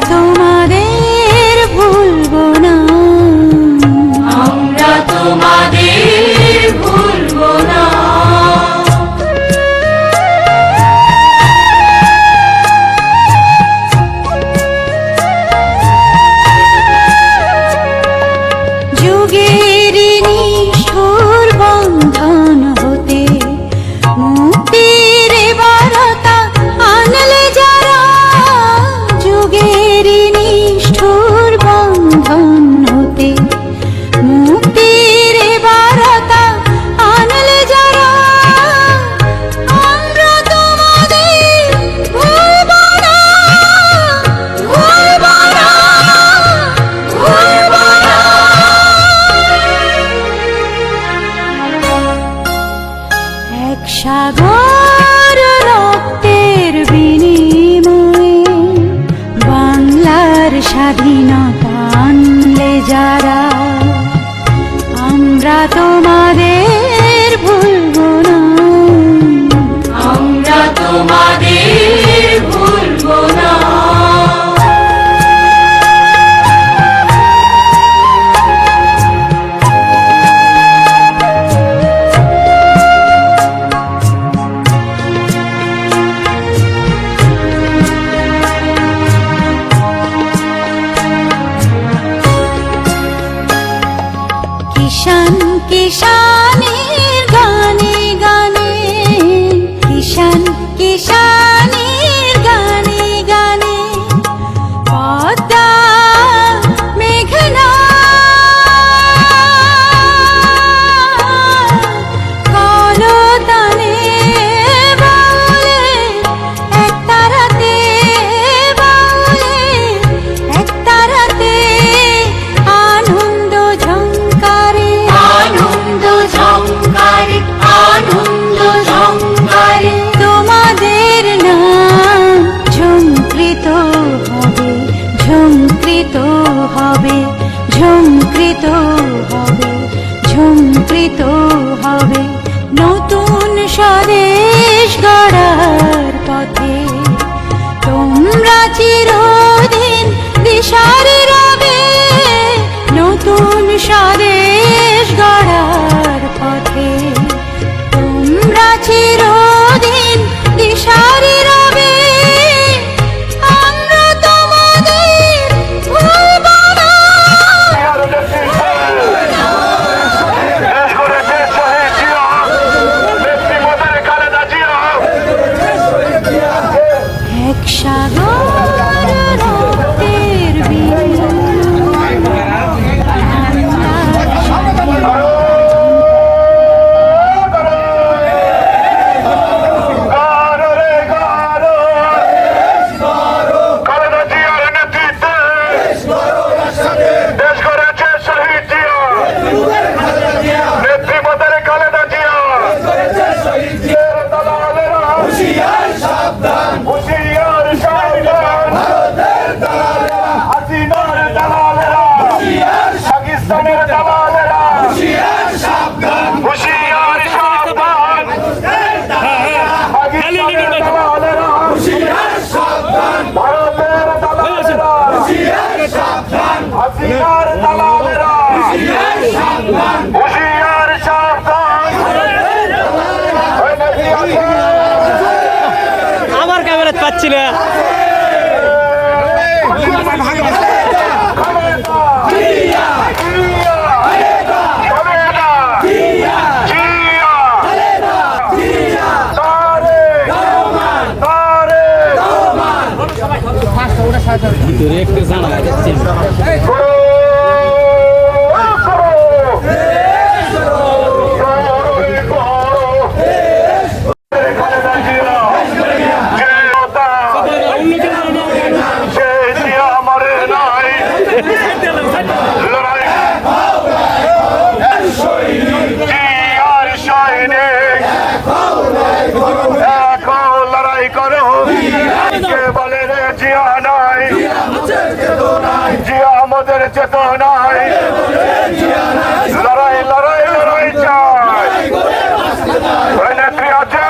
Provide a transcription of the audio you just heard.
তোমার 都吗？ঝুমকৃত হবে ঝুমকৃত হবে। নতুন স্বাদের পাচ্ছি না। ভিতরে একটা জানা যাচ্ছে জিয়া নাই জিয়া আমাদের চেতনায় লড়াই লড়াই লড়াই চাই নেত্রী আছে